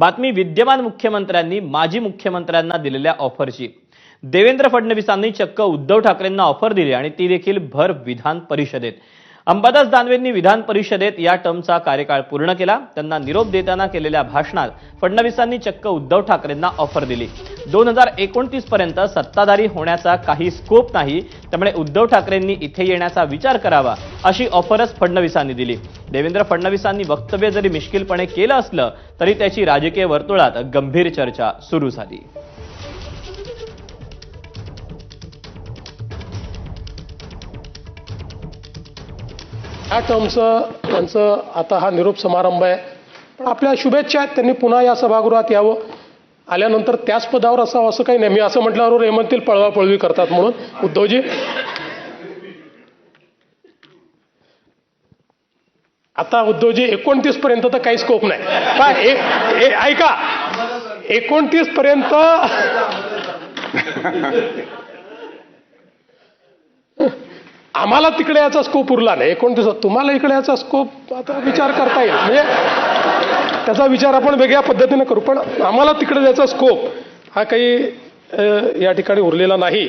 बातमी विद्यमान मुख्यमंत्र्यांनी माजी मुख्यमंत्र्यांना दिलेल्या ऑफरची. देवेंद्र फडणवीसांनी चक्क उद्धव ठाकरेंना ऑफर दिली आणि ती देखील भर विधान परिषदेत. अंबादास दानवेंनी विधान परिषदेत या टर्मचा कार्यकाळ पूर्ण केला. त्यांना निरोप देताना केलेल्या भाषणात फडणवीसांनी चक्क उद्धव ठाकरेंना ऑफर दिली. दोन हजार एकोणतीस पर्यंत सत्ताधारी होण्याचा काही स्कोप नाही. त्यामुळे उद्धव ठाकरेंनी इथे येण्याचा विचार करावा अशी ऑफरच फडणवीसांनी दिली. देवेंद्र फडणवीसांनी वक्तव्य जरी मिश्किलपणे केलं असलं तरी त्याची राजकीय वर्तुळात गंभीर चर्चा सुरू झाली. ह्या टर्मचं त्यांचं आता हा निरोप समारंभ आहे. पण आपल्या शुभेच्छा आहेत त्यांनी पुन्हा या सभागृहात यावं. आल्यानंतर त्याच पदावर असावं असं काही नाही. मी असं म्हटल्यावर हे म्हणतील पळवापळवी करतात म्हणून. उद्धवजी? आता उद्धवजी एकोणतीस पर्यंत तर काही स्कोप नाही. काय ऐका. एकोणतीस पर्यंत आम्हाला तिकडे याचा स्कोप उरला नाही. एकोणतीस तुम्हाला इकडे याचा स्कोप आता विचार करता येईल. म्हणजे त्याचा विचार आपण वेगळ्या पद्धतीनं करू. पण आम्हाला तिकडे जायचा स्कोप हा काही या ठिकाणी उरलेला नाही.